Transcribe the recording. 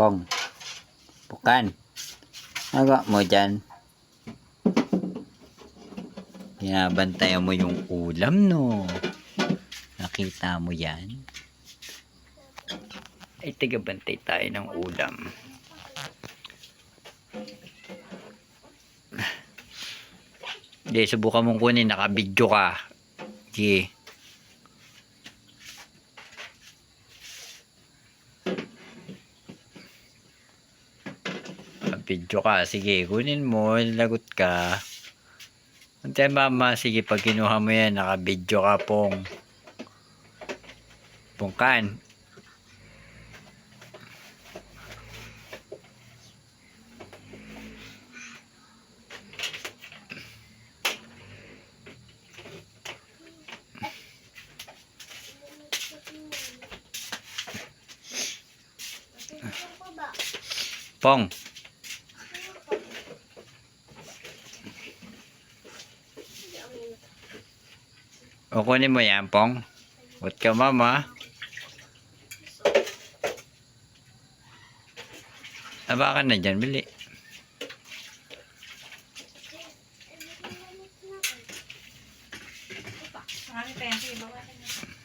Pong. Bukan. Naga mo dyan. Binabantayan mo yung ulam, no? Nakita mo yan? Ay, tagabantay tayo ng ulam. Hindi, subukan mong kunin. Nakabidyo ka. Sige. Nakabidyo ka. Sige, kunin mo. Lagot ka. Antay mama, sige, pag kinuha mo yan, nakabidyo ka pong. Pungkan. Pong. O kunin mo yan, Pong. What ka, mama? Aba ka na dyan, bili. Marami pa yan. Sige, bawasan niyo.